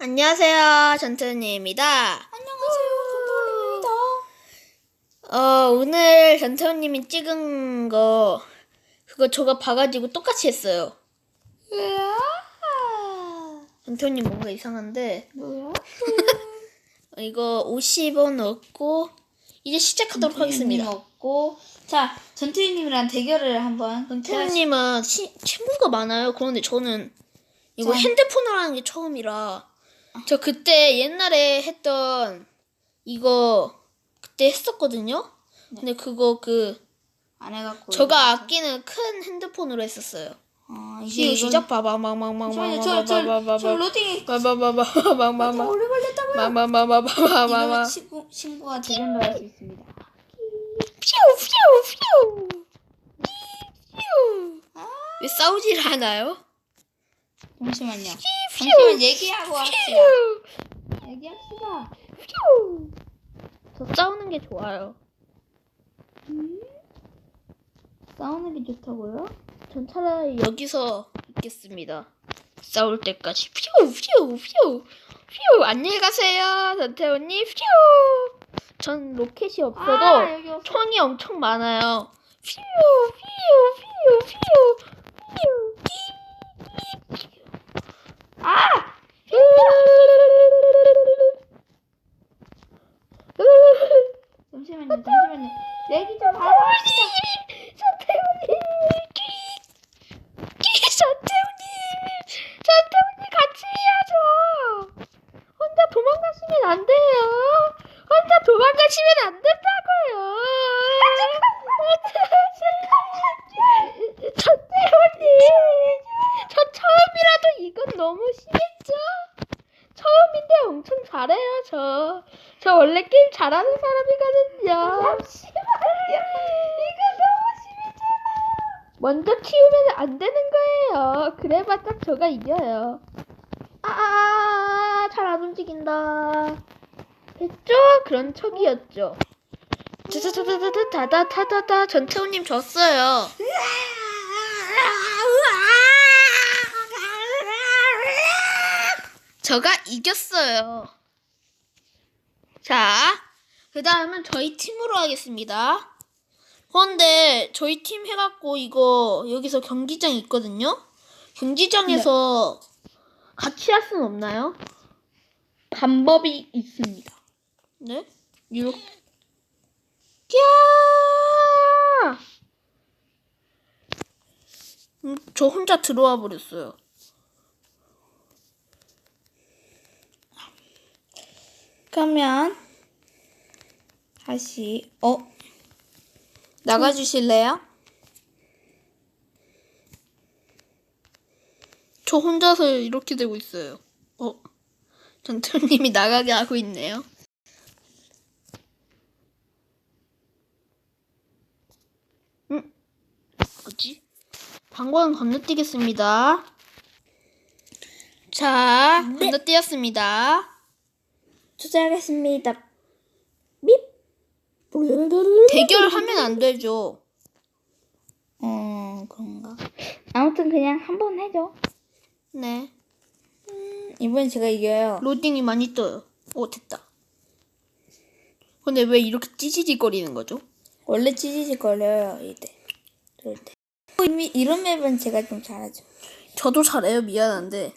안녕하세요, 전태훈님입니다. 안녕하세요, 전도입니다. 어, 오늘 전태훈님이 찍은 거, 그거 저가 봐가지고 똑같이 했어요. 전태훈님 뭔가 이상한데, 뭐야? 어, 이거 50원 넣고, 이제 시작하도록 하겠습니다. 없고 자 전투희님이랑 대결을 한번. 전태훈님은 치- 친구가 많아요. 그런데 저는 이거 자. 핸드폰으로 하는 게 처음이라, 저 그때 옛날에 했던 이거, 그때 했었거든요? 근데 그거 그, 안 해갖고. 저가 아끼는 큰 핸드폰으로 했었어요. 어, 시작 이제 시작 아, 않아요? 잠시만요. 잠시만 얘기하고 합시다. 얘기합시다. 저 싸우는 게 좋아요. 싸우는 게 좋다고요? 전 차라리 여기서 있겠습니다. 싸울 때까지 퓨퓨퓨 퓨 퓨 안녕히 가세요 전태훈님 퓨. 전 로켓이 없어도 아, 여기 없어. 총이 엄청 많아요. 퓨, 퓨, 퓨, 퓨, 퓨. 아! 잠시만요, 잠시만요. 얘기 좀 하고 같이 해야죠. 혼자 도망가시면 안 돼요. 혼자 도망가시면 안 된다고요. 전태훈님, 저 처음이라도 이건 너무 심했죠? 처음인데 엄청 잘해요, 저. 저 원래 게임 잘하는 사람이거든요. 잠시만요. 이거 너무 심했잖아요. 먼저 키우면 안 되는 거예요. 그래봤자 저가 이겨요. 아, 잘안 움직인다. 됐죠? 그런 척이었죠. 다다다다다다다다다 전태훈님 졌어요. 저가 이겼어요. 자, 그 다음은 저희 팀으로 하겠습니다. 그런데 저희 팀 해갖고 이거 여기서 경기장 있거든요. 경기장에서 같이 할 수는 없나요? 방법이 있습니다. 네? 이렇게. 야! 음, 저 혼자 들어와 버렸어요. 그러면 다시 어 나가 주실래요? 저 혼자서 이렇게 되고 있어요. 어, 전태훈님이 나가게 하고 있네요. 음, 뭐지? 방광 건너뛰겠습니다. 자, 건너뛰었습니다. 투자하겠습니다. 밉. 대결하면 안 되죠. 어 그런가. 아무튼 그냥 한 번 해줘. 네. 이번엔 제가 이겨요. 로딩이 많이 떠요. 오, 됐다. 근데 왜 이렇게 찌질거리는 거죠? 원래 찌지직 걸려요 이때. 그럴 때. 이미 이런 맵은 제가 좀 잘하죠. 저도 잘해요. 미안한데.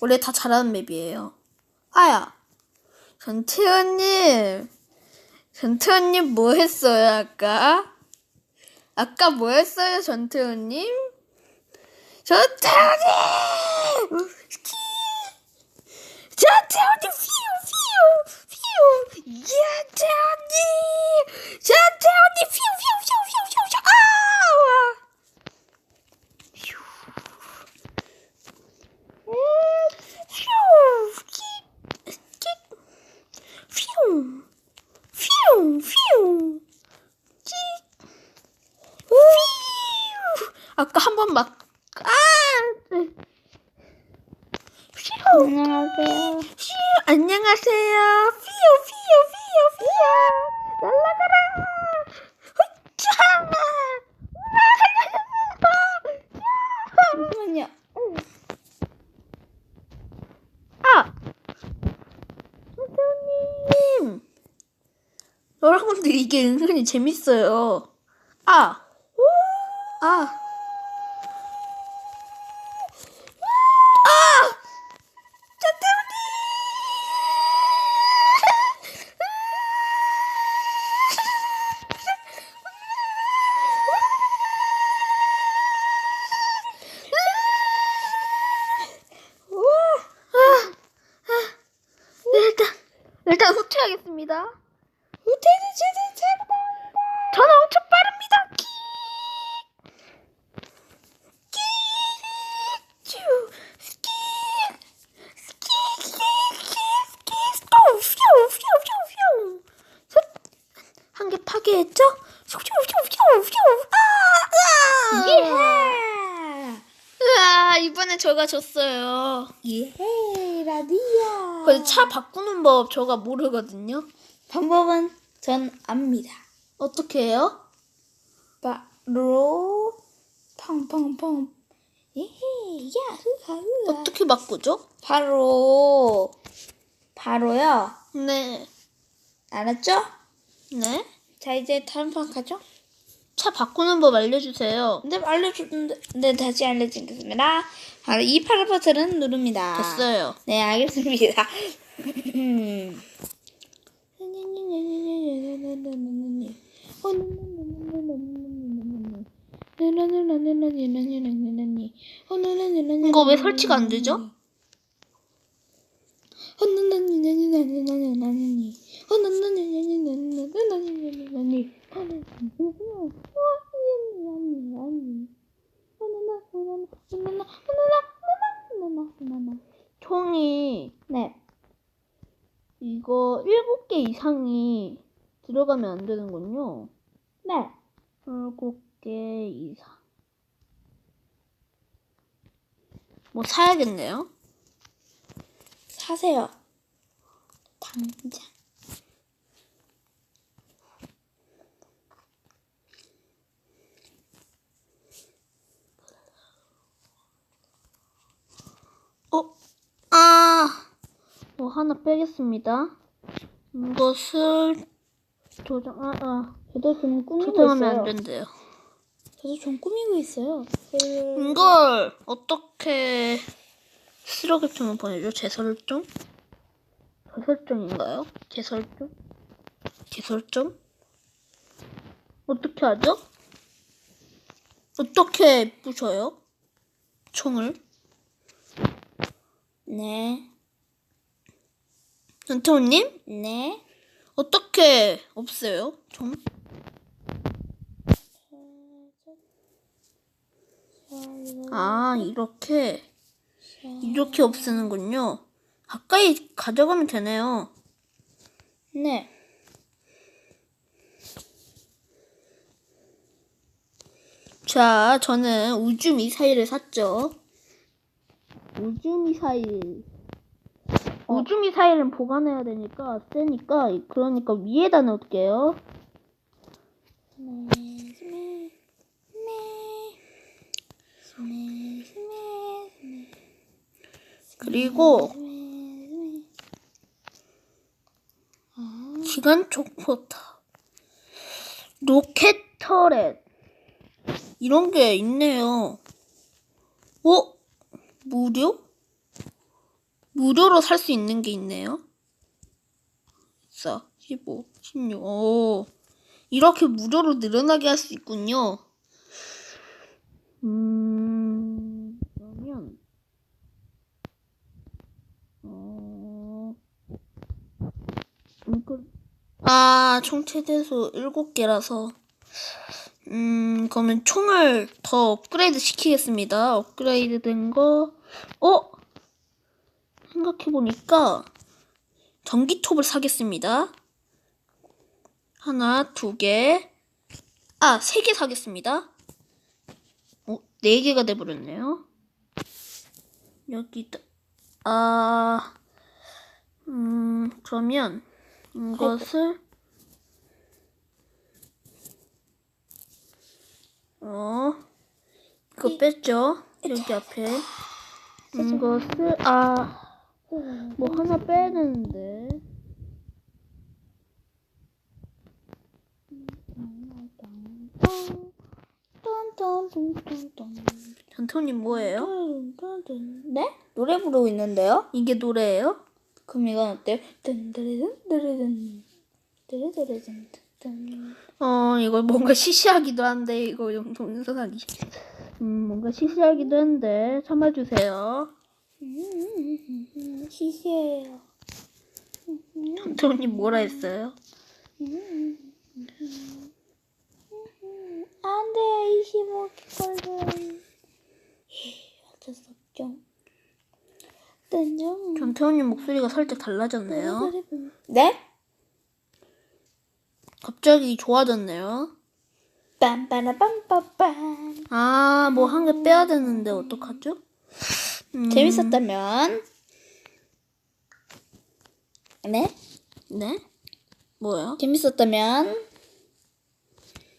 원래 다 잘하는 맵이에요. 아야. 전태현님. 전태현님 뭐 했어요, 아까? 아까 뭐 했어요, 전태현님? 전태현님! 전태현님, 피우, 피우, 피우! 전태현님! 전태현님, 피우, 피우, 피우, 피우, 피우, 피우! 아! 퓨, 퓨, 퓨, 찌, 퓨. 아까 한 번 막, 아, 네. 퓨, 안녕하세요. 퓨, 안녕하세요. 퓨, 퓨, 퓨, 퓨. 날라가라. 훗자. 잠시만요. 아, 여러분들 이게 은근히 재밌어요. 아! 아! 가 졌어요. 예. 라디아. 근데 차 바꾸는 법 저가 모르거든요. 방법은 전 압니다. 어떻게 해요? 바로 펑펑펑. 예헤 야흐하흐. 어떻게 바꾸죠? 바로 바로요. 네. 알았죠? 네. 자 이제 다음 판 가죠. 차 바꾸는 법 알려주세요. 근데 알려줬는데 네, 다시 알려드리겠습니다. 바로 이 파란 버튼을 누릅니다. 됐어요. 네 알겠습니다. 이거 왜 설치가 안 되죠? 총이 네. 이거 7개 이상이 들어가면 안 되는군요. 네. 7개 이상. 뭐 사야겠네요. 사세요. 당장. 어? 아! 뭐 하나 빼겠습니다. 이것을 조정, 아, 아. 저도 좀 꾸미고 조정하면 있어요. 안 된대요. 저도 좀 꾸미고 있어요. 이걸 어떻게 쓰레기통에 보내죠? 재설정? 재설정인가요? 재설정? 재설정? 어떻게 하죠? 어떻게 부셔요? 총을? 네. 전태호님? 네. 어떻게 없애요? 총? 아, 이렇게. 이렇게 없애는군요. 가까이 가져가면 되네요. 네. 자, 저는 우주 미사일을 샀죠. 우주 미사일. 우주 미사일은 보관해야 되니까 세니까 그러니까 위에다. 스매. 그리고. 기관총 포탑, 로켓 터렛 이런 게 있네요. 어? 무료? 무료로 살 수 있는 게 있네요. 14, 15, 16. 오. 이렇게 무료로 늘어나게 할 수 있군요. 음, 그러면, 어, 이거, 아, 총 최대수 7개라서, 음, 그러면 총을 더 업그레이드 시키겠습니다. 업그레이드 된 거, 어? 생각해보니까, 전기톱을 사겠습니다. 하나, 두 개. 아, 세 개 사겠습니다. 어, 네 개가 돼버렸네요. 여기다. 아, 음, 그러면 이것을 어, 이거 뺐죠? 여기 앞에. 이것을, 아, 뭐 하나 빼야 되는데. 전태훈님 뭐예요? 네? 노래 부르고 있는데요? 이게 노래예요? 그럼 이건 어때요? 어 이거 뭔가 시시하기도 한데 이거 좀 동영상 하기 음 뭔가 시시하기도 한데 참아주세요 음, 시시해요. 전태훈님 뭐라 했어요? 안 돼, 25개 걸려. 어쩔 수 없죠. 딴정. 전태훈님 목소리가 살짝 달라졌네요 네? 갑자기 좋아졌네요 빰빠라빰빠빰. 아 뭐 한 개 빼야 되는데 어떡하죠? 음, 재밌었다면 네? 네? 뭐요? 재밌었다면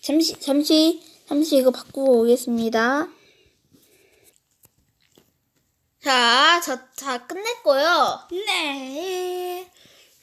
잠시 잠시 잠시 이거 바꾸고 오겠습니다. 자, 저 다 끝냈고요 네.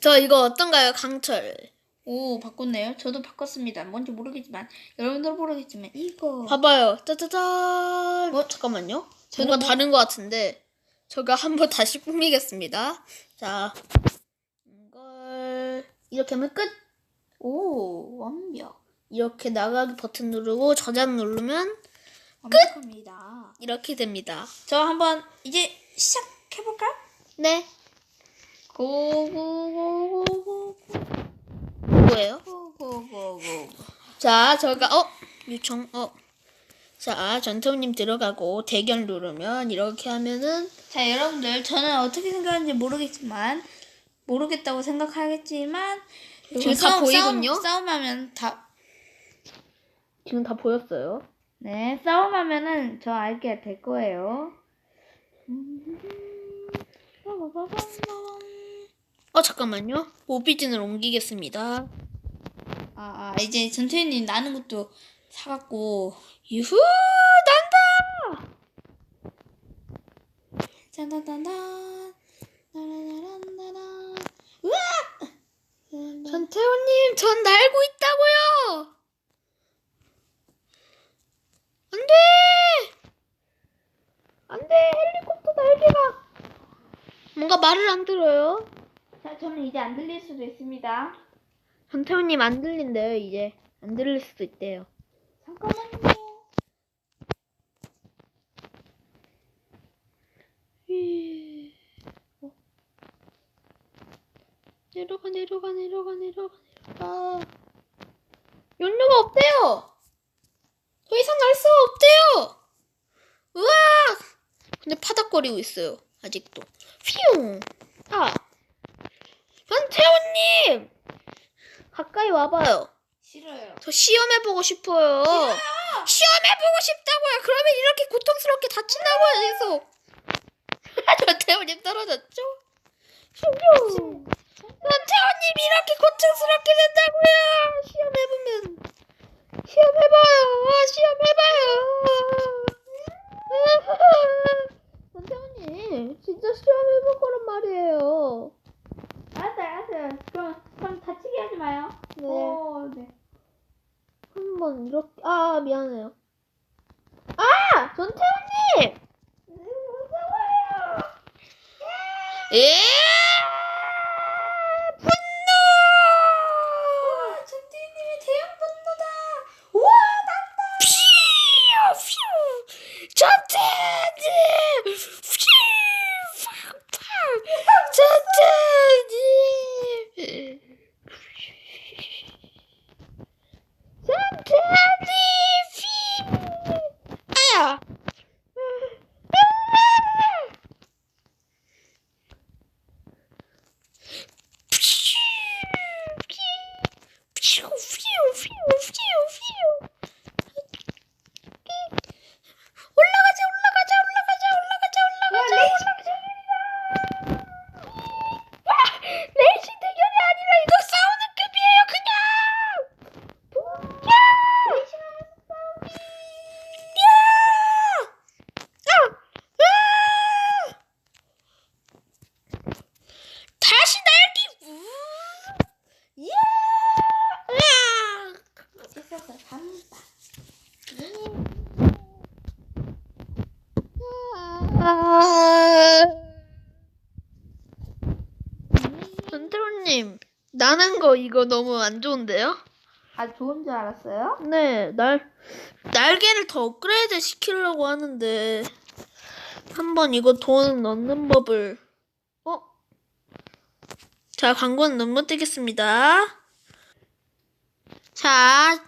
저 이거 어떤가요 강철 오 바꿨네요. 저도 바꿨습니다. 뭔지 모르겠지만 여러분들 모르겠지만 이거 봐봐요 짜자잔 어 잠깐만요 뭔가 뭐- 다른 것 같은데 제가 한번 다시 꾸미겠습니다. 자 이걸 이렇게 하면 끝. 오 완벽. 이렇게 나가기 버튼 누르고 저장 누르면 완벽합니다. 이렇게 됩니다. 저 한번 이제 시작해 볼까요? 네. 고고고고고. 뭐예요? 고고고고. 자 저가 어? 요청 어 자 전태우님 들어가고 대결 누르면 이렇게 하면은 자 여러분들 저는 어떻게 생각하는지 모르겠지만 모르겠다고 생각하겠지만 지금 다 보이군요. 싸움, 싸움하면 다 지금 다 보였어요 네, 싸움하면은 저 알게 될 거예요. 어 잠깐만요 오비진을 옮기겠습니다 아, 아 이제 전태현님 나는 것도 사갖고 유후 난다! 짜다다단 나라라란나라. 우와! 전태호님 전 날고 있다고요! 안돼! 안돼! 헬리콥터 날개가! 뭔가 말을 안 들어요? 자 저는 이제 안 들릴 수도 있습니다. 전태호님 안 들린대요 이제. 안 들릴 수도 있대요. 어. 내려가 내려가 내려가 내려가 내려가. 연료가 없대요. 더 이상 갈 수가 없대요. 우와 근데 파닥거리고 있어요 아직도. 휘용 아! 전태호님! 가까이 와봐요. 싫어요. 저 시험해보고 싶어요. 시험해보고 싶다고요. 그러면 이렇게 고통스럽게 다친다고요 계속. 전태호님 떨어졌죠? 휘용 전태호님 이렇게 고통스럽게 된다고요! 시험해보면 시험해봐요! 시험해봐요! 전태호님 진짜 시험해볼 거란 말이에요. 알았어요, 알았어요. 그럼 그럼 다치게 하지 마요. 네. 오, 네. 한번 이렇게 아 미안해요. 아! 무서워요. 예 분노 아, 전태현님의 대형 분노다. 우와, 난다. 피우 피우 전태님 피우 팍팍 전태님 전태님 피우 아야 전태훈님, 나는 거 이거 너무 안 좋은데요? 아 좋은 줄 알았어요? 네, 날, 날개를 더 업그레이드 시키려고 하는데, 한번 이거 돈 넣는 법을, 어? 자, 광고는 넘어뜨겠습니다. 자,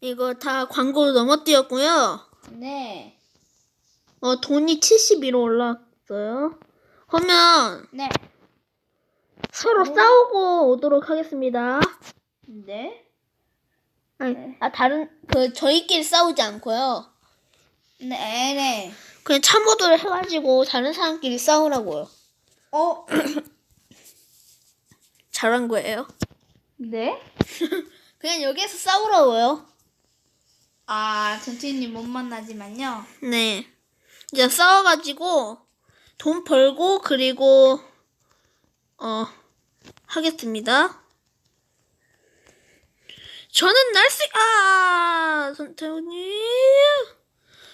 이거 다 광고로 넘어뜨렸고요. 네. 어, 돈이 72로 올라왔어요. 그러면 네. 서로 싸우고 오도록 하겠습니다. 네. 아니, 네. 아, 다른, 그, 저희끼리 싸우지 않고요. 네. 네. 그냥 참모들 해가지고 다른 사람끼리 싸우라고요. 어? 잘한 거예요. 네? 그냥 여기에서 싸우라고요. 아 전투님 못 만나지만요. 네. 이제 싸워가지고 돈 벌고 그리고 어 하겠습니다. 저는 날 수, 아, 선태훈님.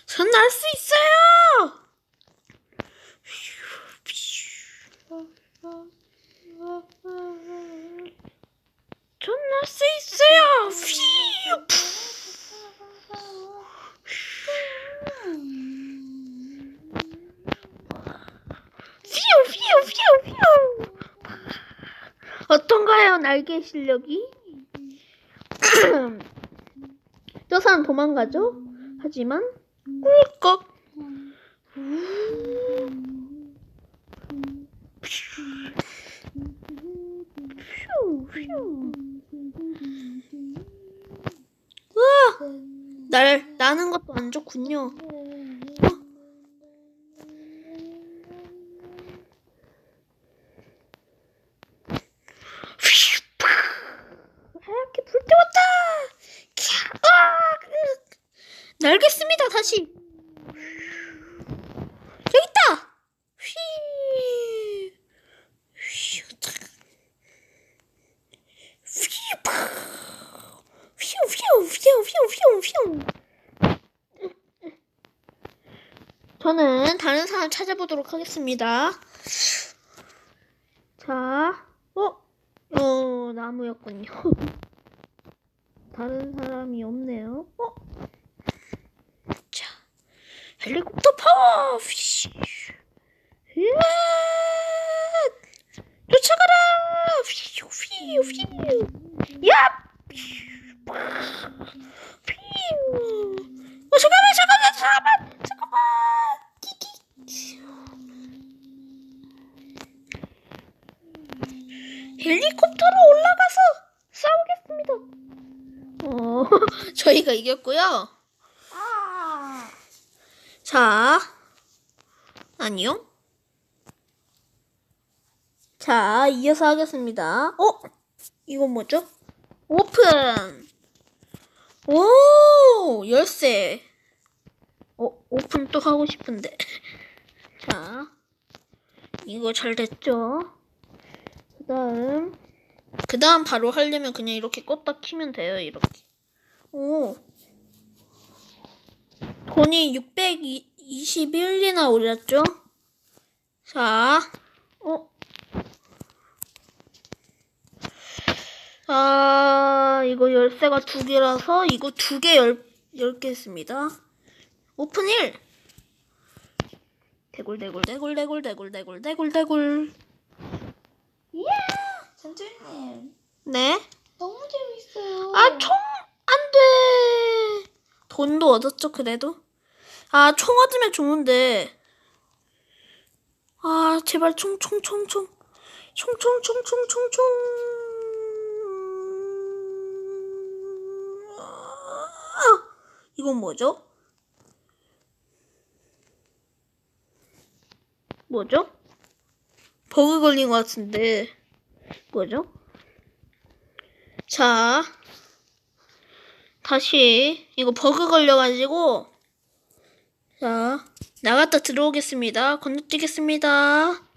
전 날 수 있어요! 전 날 수 있어요! 휘우, 휘우, 휘우, 휘우, 휘우. 어떤가요, 날개 실력이? 저 사람 도망가죠? 하지만 꿀꺽 날 나는 것도 안 좋군요. 하얗게 불태웠다. 캬, 아, 그, 날겠습니다. 다시. 여기 있다. 휘. 휘. 휘. 파. 휘우 휘우 휘우 휘우 휘우 휘우. 저는 다른 사람 찾아보도록 하겠습니다. 자, 어? 어, 나무였군요. 다른 사람이 없네요. 어? 자, 헬리콥터 파워! 휘쉬. 으아! 쫓아가라! 휘우, 휘우, 휘우. 야! 휘우. 어, 잠깐만, 잠깐만, 잠깐만, 잠깐만. 끼끼. 헬리콥터로 올라가서 싸우겠습니다. 어, 저희가 이겼고요. 아. 자, 아니요. 자, 이어서 하겠습니다. 어? 이건 뭐죠? 오픈! 오! 열쇠. 어, 오픈 또 하고 싶은데. 자, 이거 잘 됐죠? 그 다음, 그 다음 바로 하려면 그냥 이렇게 껐다 키면 돼요, 이렇게. 오. 돈이 621이나 올렸죠? 자, 어? 아, 이거 열쇠가 두 개라서 이거 두 개 열, 열개 했습니다. 오픈 1! 대굴, 대굴, 대굴, 대굴, 대굴, 대굴, 대굴, 대굴. 이야. 전투님 네. 너무 재밌어요. 아, 총, 안 돼. 돈도 얻었죠, 그래도. 아, 총 얻으면 좋은데. 아, 제발 총, 총, 총, 총. 총, 총, 총, 총, 총, 총. 아, 이건 뭐죠? 뭐죠? 버그 걸린 것 같은데. 뭐죠? 자, 다시 이거 버그 걸려가지고 자 나갔다 들어오겠습니다. 건너뛰겠습니다.